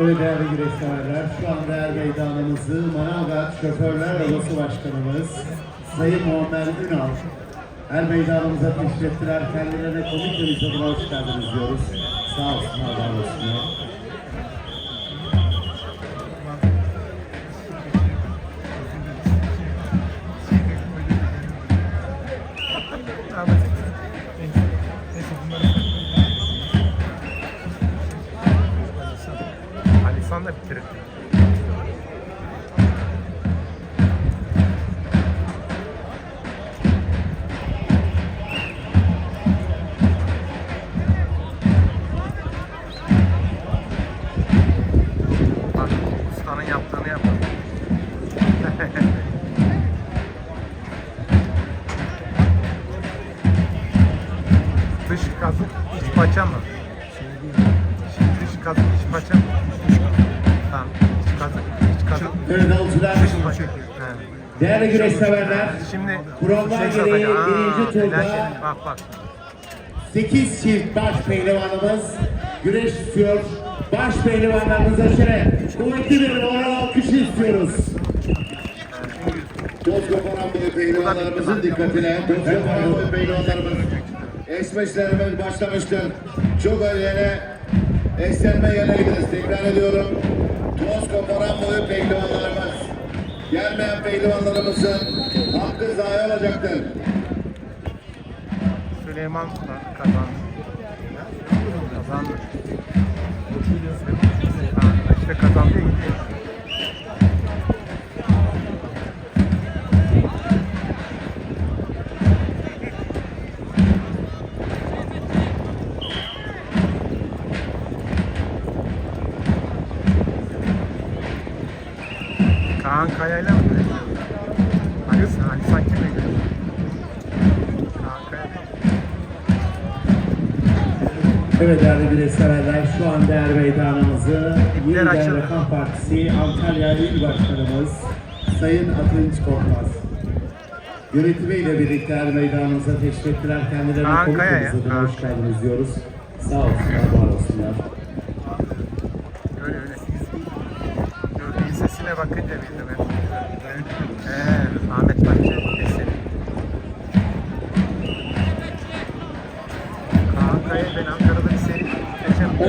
Evet değerli güreşseverler, şu anda er meydanımızı Manavgat Şoförler Odası Başkanımız Sayın Muammer Ünal er meydanımıza teşrif ettiler. Kendilerine komik bir hoş geldiniz diyoruz. Sağ olsunlar, var olsunlar. Değerli güreşseverler, Şimdi kurallar şey gereği birinci turda. Bak bak. 8 çift baş pehlivanımız güreş istiyor. Baş pehlivanlarımıza şöyle kuvvetli bir moral alkışı istiyoruz. Toz koparan boyu pehlivanlarımızın dikkatine. Toz koparan boyu pehlivanlarımız. Esmeçlerimiz başlamıştır. Çok öyle eslenme yerine gideriz. Tekrar ediyorum. Toz koparan boyu pehlivanlarımız. Gelmeyen pehlivanlarımızın hakkı zayi olacaktır. Süleyman kazandı. Kazandı. Ha, işte kazandı Kaan Kaya'yla mı görüşüyor? Ali, Ali Sanki mi? Evet değerli güreşseverler şu an değer meydanımızı Yeniden. Refah Partisi Antalya İl Başkanımız Sayın Atınç Korkmaz yönetimiyle birlikte er meydanımıza teşrif ettiler. Kendilerine konuk Kaan. hoş geldiniz diyoruz. Sağ olsunlar, var olsunlar. Öyle öyle. Gördüğün sesine bakınca bildim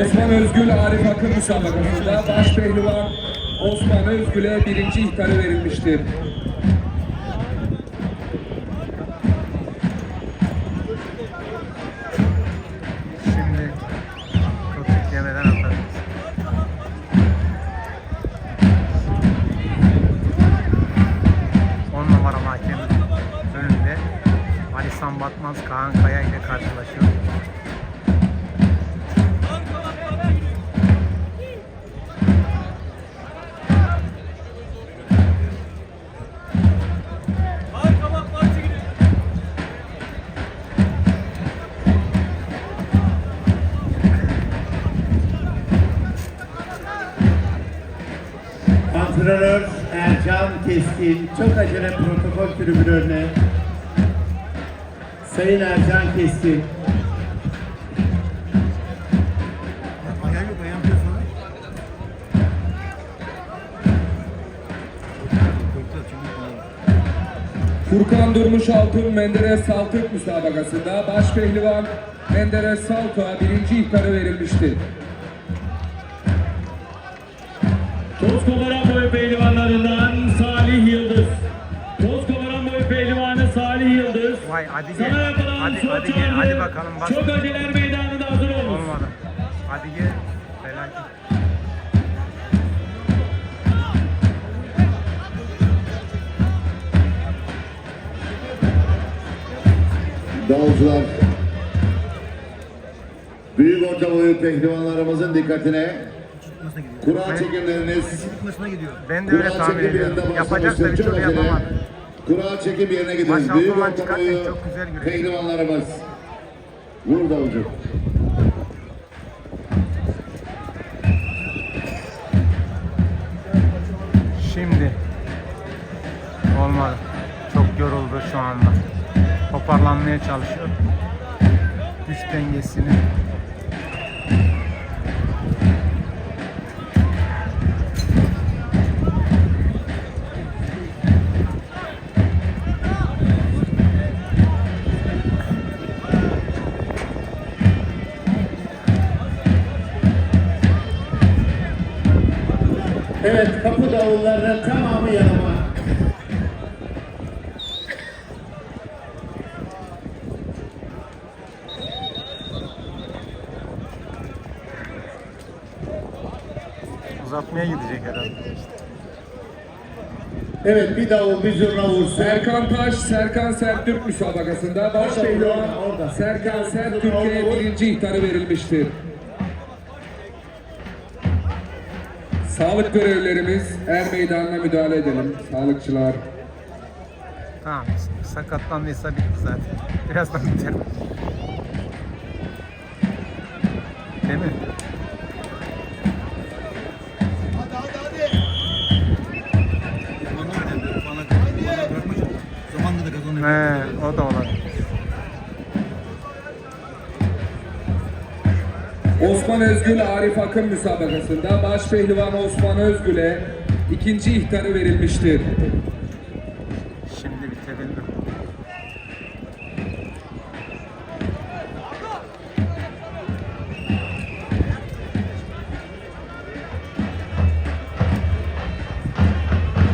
Osman Özgül Arif Akın müsabakasında baş pehlivan Osman Özgül'e birinci ihtarı verilmiştir. Antrenör Ercan Keskin çok acele protokol tribünü önüne. Sayın Ercan Keskin. Furkan Durmuş Altun Menderes Saltık müsabakasında baş pehlivan Menderes Saltuk'a birinci ihtarı verilmiştir. Vay hadi gel. Sana yapılan Hadi son hadi gel. Hadi bakalım bak. çok öceler meydanında hazır olunuz. Olmadı. Hadi gel. Felaket. Davulcular. Büyük orta boyu pehlivanlarımızın dikkatine. Kura çekimleriniz Ben de öyle Kura tahmin çekim ediyorum. yerinde Yapacak da bir başlamıştır. türlü Çok acele. Kura çekim yerine gidin. Maşallah Büyük lan orta çıkarken boyu çok güzel güreş. pehlivanlarımız. Vur davulcu. Şimdi olmadı. Çok yoruldu şu anda. Toparlanmaya çalışıyor. Güç dengesini davullarının tamamı yanıma. Uzatmaya gidecek herhalde. Evet bir davul bir zurna vursun. Serkan Taş, Serkan Sertürk müsabakasında baş pehlivan. Serkan Sertürk'e birinci ihtarı verilmiştir. Sağlık görevlerimiz er meydanına müdahale edelim. Sağlıkçılar. Tamam. Sakatlandıysa bitti zaten. Birazdan biter. Değil mi? Zamanında da kazanıyor. He, o da olabilir. Osman Özgül Arif Akın müsabakasında baş pehlivan Osman Özgül'e ikinci ihtarı verilmiştir. Şimdi bitebildim.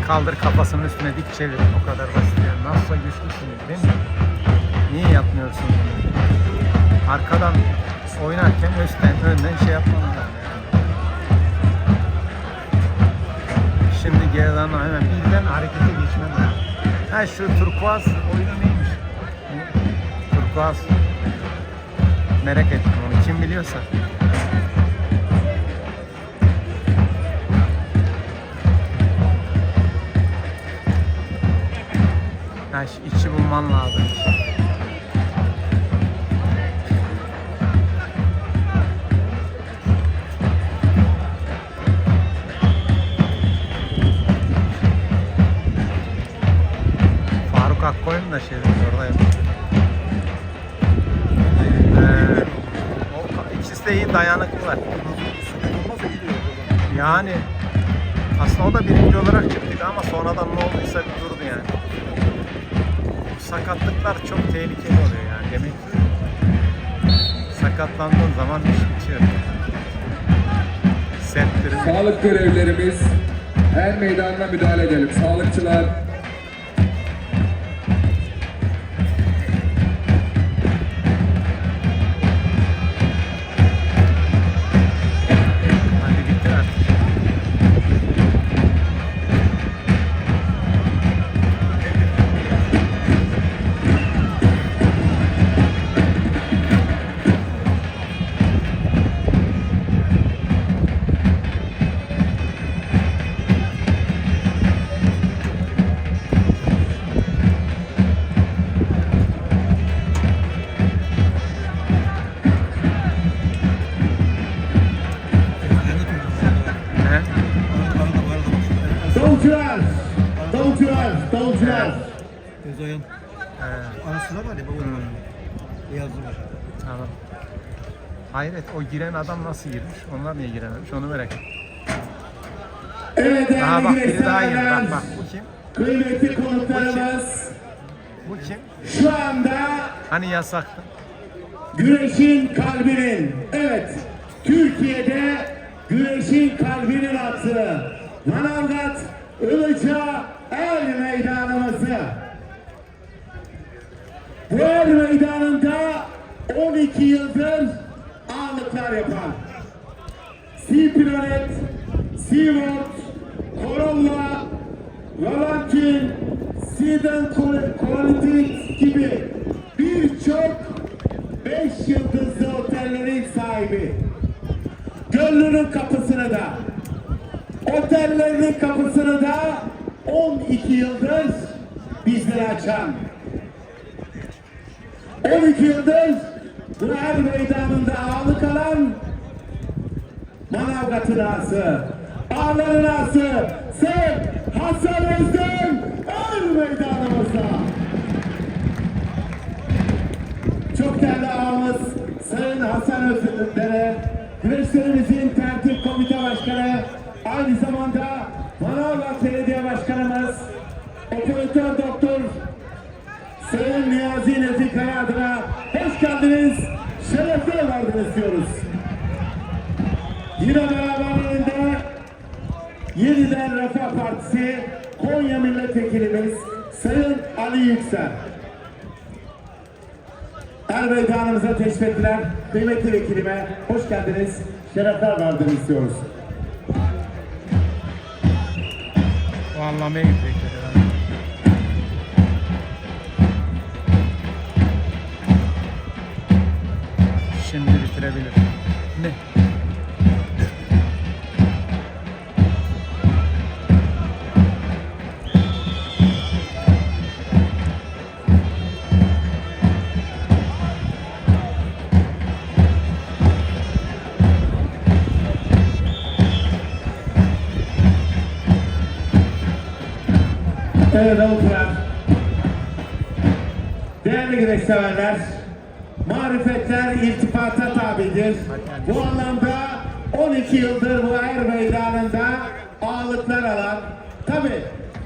Kaldır kafasının üstüne dik çevir. O kadar basit yani. Nasıl güçlüsün değil mi? Niye yapmıyorsun bunu? Arkadan oynarken üstten önden şey yapman lazım. Şimdi geriden hemen birden harekete geçmem lazım. Ha şu turkuaz oyunu neymiş? Turkuaz. Merak ettim onu. Kim biliyorsa. Ha içi bulman lazım. De iyi dayanıklılar. Yani aslında o da birinci olarak çıktı ama sonradan ne olduysa bir durdu yani. Bu sakatlıklar çok tehlikeli oluyor yani demek ki sakatlandığın zaman iş bitiyor. Serttir. Sağlık görevlerimiz er meydanına müdahale edelim. Sağlıkçılar Özayan. He. Arasında var ya baba var. Beyazlı var. Tamam. Hayret o giren adam nasıl girmiş? Onlar niye girememiş? Onu merak ettim. Evet Aha bak değerli biri daha girdi. Bak bak bu kim? kıymetli konuklarımız Bu kim? şu anda Hani yasaktı? güreşin kalbinin, evet Türkiye'de güreşin kalbinin attığı Manavgat Ilıca El Meydanımızı el meydanında 12 yıldır ağırlıklar yapan Sea-Planet, Seaworld, Corolla, Sidon Quality gibi birçok 5 yıldızlı otellerin sahibi. Gönlünün kapısını da, otellerinin kapısını da 12 yıldır bizlere açan 12 yıldır Buhar Meydanı'nda ağırlık alan Manavgat'ın ağası, ağların ağası Sayın Hasan Özden Er Meydanımızda. Çok değerli ağamız Sayın Hasan Özden'e güreşlerimizin tertip komite başkanı aynı zamanda Manavgat Belediye Başkanımız Operatör Doktor Sayın Niyazi Nefi Kaya adına hoş geldiniz, şerefler verdiniz diyoruz. Yine beraberliğinde Yeniden Refah Partisi Konya Milletvekilimiz Sayın Ali Yüksel. Er meydanımıza teşrif ettiler. Kıymetli vekilime hoş geldiniz. Şerefler verdiniz istiyoruz. O anlamaya herhalde. Şimdi bitirebilir. Ne? Evet avuçlar. Değerli güreşseverler, marifetler iltifata tabidir. Bu anlamda 12 yıldır bu er meydanında ağırlıklar alan, tabi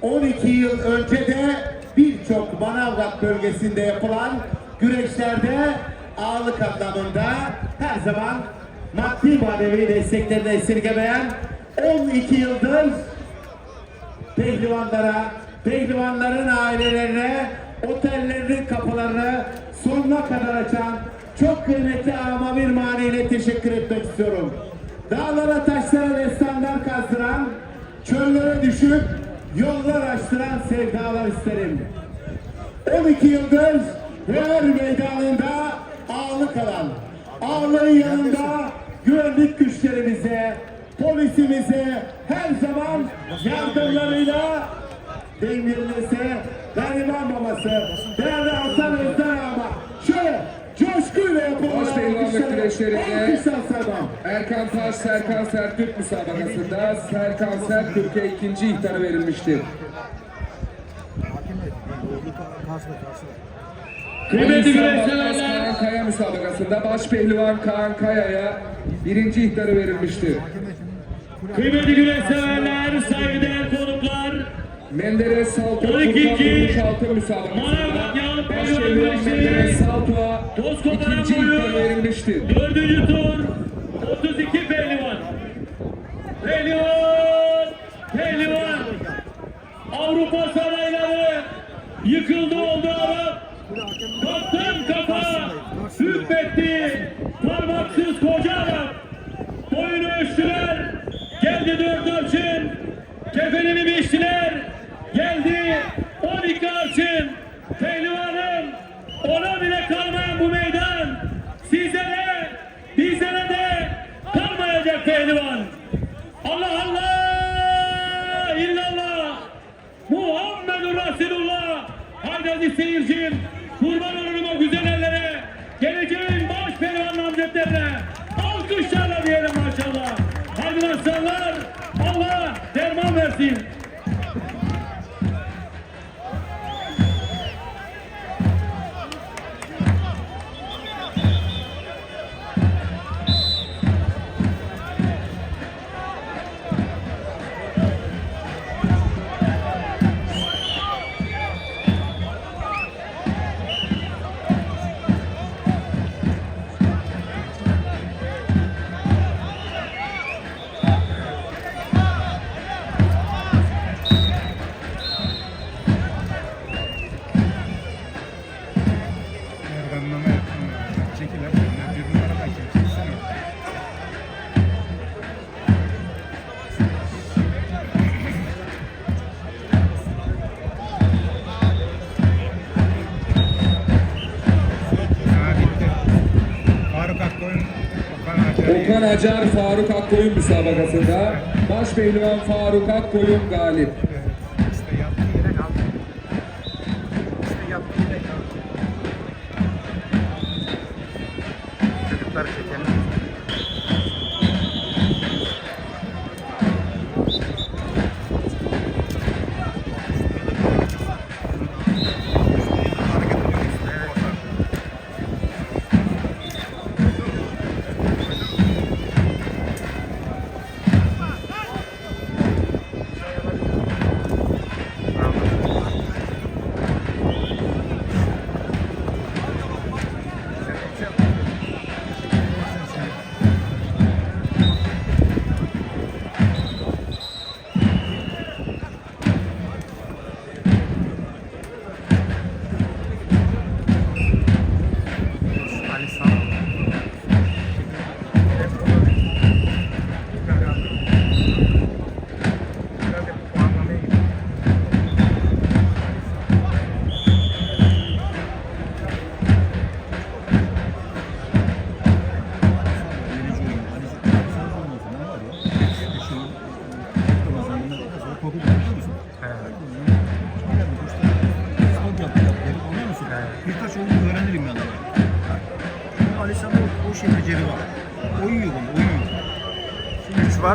12 yıl önce de birçok Manavgat bölgesinde yapılan güreşlerde ağırlık anlamında her zaman maddi manevi desteklerini esirgemeyen 12 yıldır pehlivanlara, pehlivanların ailelerine, otellerinin kapılarını sonuna kadar açan çok kıymetli ama bir maniyle teşekkür etmek istiyorum. Dağlara taşlara destanlar kazdıran, çöllere düşüp yollar açtıran sevdalar isterim. 12 yıldır her meydanında ağırlık alan, ağırlığın yanında güvenlik güçlerimize, polisimize her zaman yardımlarıyla yerindeyse gariban babası, değerli Hasan Özden ama şöyle coşkuyla yapılan Baş pehlivanlık güreşlerinde Erkan Taş Serkan Sertürk müsabakasında Serkan Sertürk'e ikinci ihtarı verilmiştir. Kıymetli güreşseverler. Kaan Kaya müsabakasında baş pehlivan Kaan Kaya'ya birinci ihtarı verilmiştir. Kıymetli güreşseverler, saygıdeğer konuklar. Menderes Salto 12. Furkan Durmuş Altın müsabakasında Manavgat Yağlı Pehlivan Salto'a Toz koparan ikinci boyu. Dördüncü tur. 32 pehlivan. Pehlivan. Pehlivan. Avrupa sarayları yıkıldı oldu Arap. Kaptan kafa. Hükmetti. Parmaksız koca Arap. Boyunu ölçtüler. Geldi dört arşın. Kefenini biçtiler. Geldi 12 arşın. Pehlivanım. Ona bile kalmayan bu meydan. Sizlere, bizlere de kalmayacak pehlivan. Allah Allah! İllallah! Muhammedur Resulullah! Haydi seyircim, kurban olurum o güzel ellere, geleceğin Okan Acar Faruk Akkoyun müsabakasında baş pehlivan Faruk Akkoyun galip.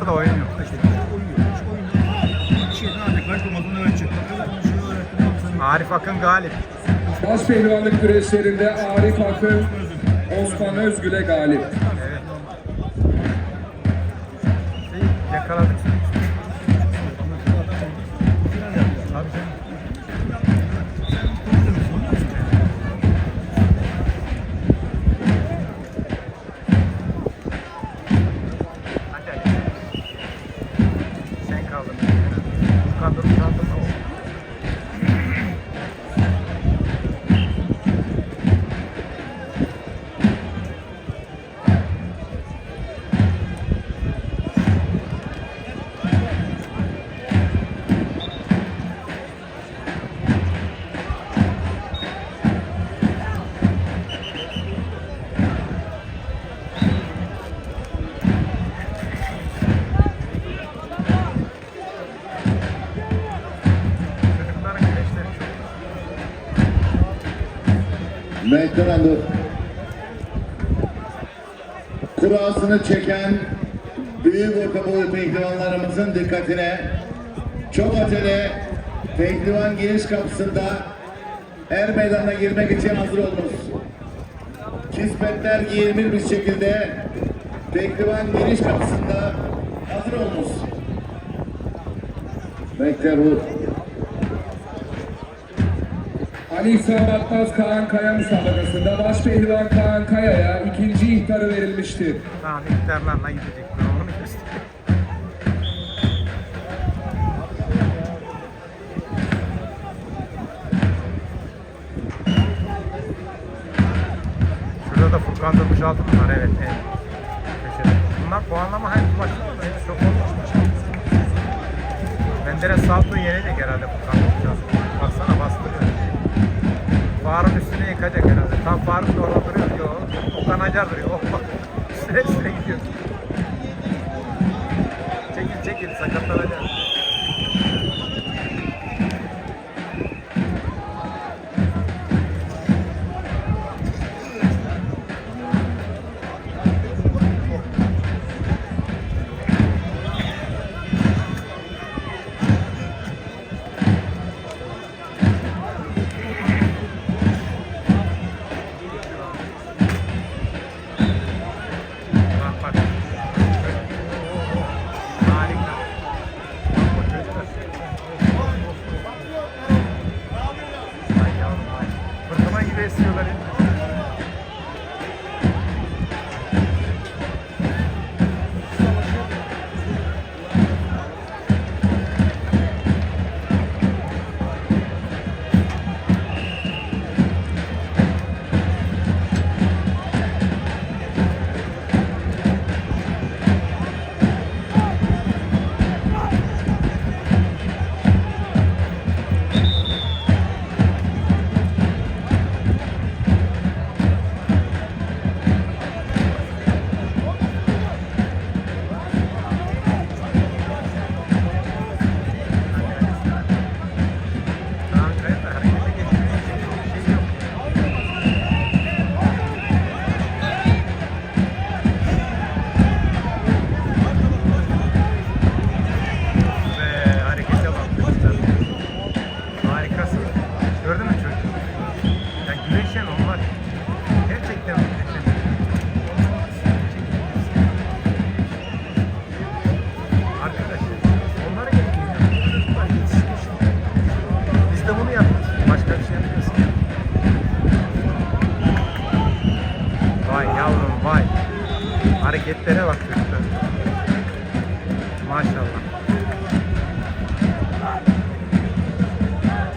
Var da oyun yok. Arif Akın galip. Baş pehlivanlık güreşlerinde Arif Akın, Osman Özgül'e galip. Meydanı kurasını çeken büyük boy pehlivanlarımızın dikkatine çok acele pehlivan giriş kapısında er meydanına girmek için hazır olunuz. Kismetler giyilmiş bir şekilde pehlivan giriş kapısında hazır olunuz. Bekler bu. Ali İhsan Batmaz Kaan Kaya müsabakasında baş Kaan Kaya'ya ikinci ihtarı verilmiştir. Tamam miktarlarla gidecek. Onu göstereyim. Şurada da Furkan Durmuş altı mı var? Evet. evet. Köşede. Bunlar puanlama hangi maçında hep çok olmuş. Menderes Salto yenecek herhalde Furkan Faruk üstüne yıkacak herhalde. Tam Faruk da orada duruyor. Yok. Okan Acar duruyor. Oh bak. Süre gidiyor. Çekil çekil sakatlanacak. besliyorlar. Maşallah.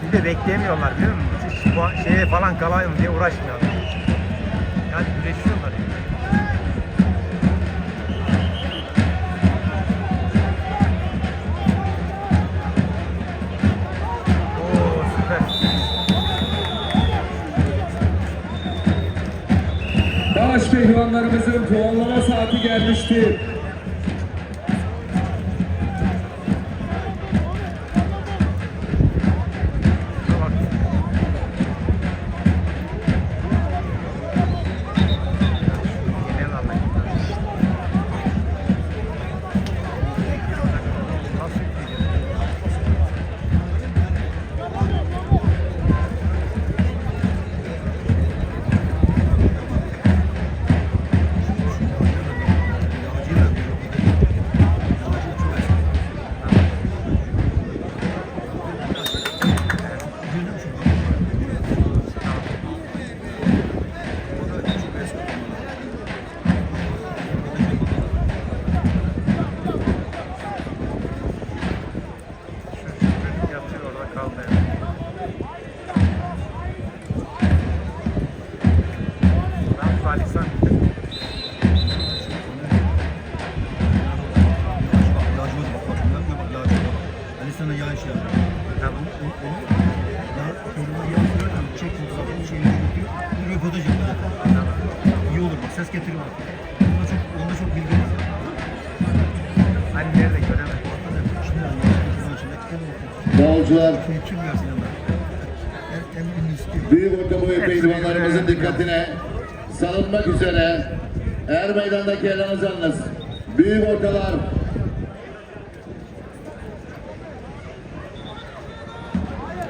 Bir de beklemiyorlar biliyor musun? Hiç puan- şeye falan kalayım diye uğraşmıyorlar. Yani güreşiyorlar yani. Baş pehlivanlarımızın puanlama saati gelmiştir. lisan Ali sana yağış yapıyor. Tamam. Ya yoluna yağış yapıyor. Çek fotoğrafını İyi olur bak ses getiriyor bak. Çok, onda çok nerede göremez. Şimdi Bolcular. Kim yersin yanında? Büyük ortamı ve pehlivanlarımızın dikkatine salınmak üzere er meydandaki elanızanız büyük ortalar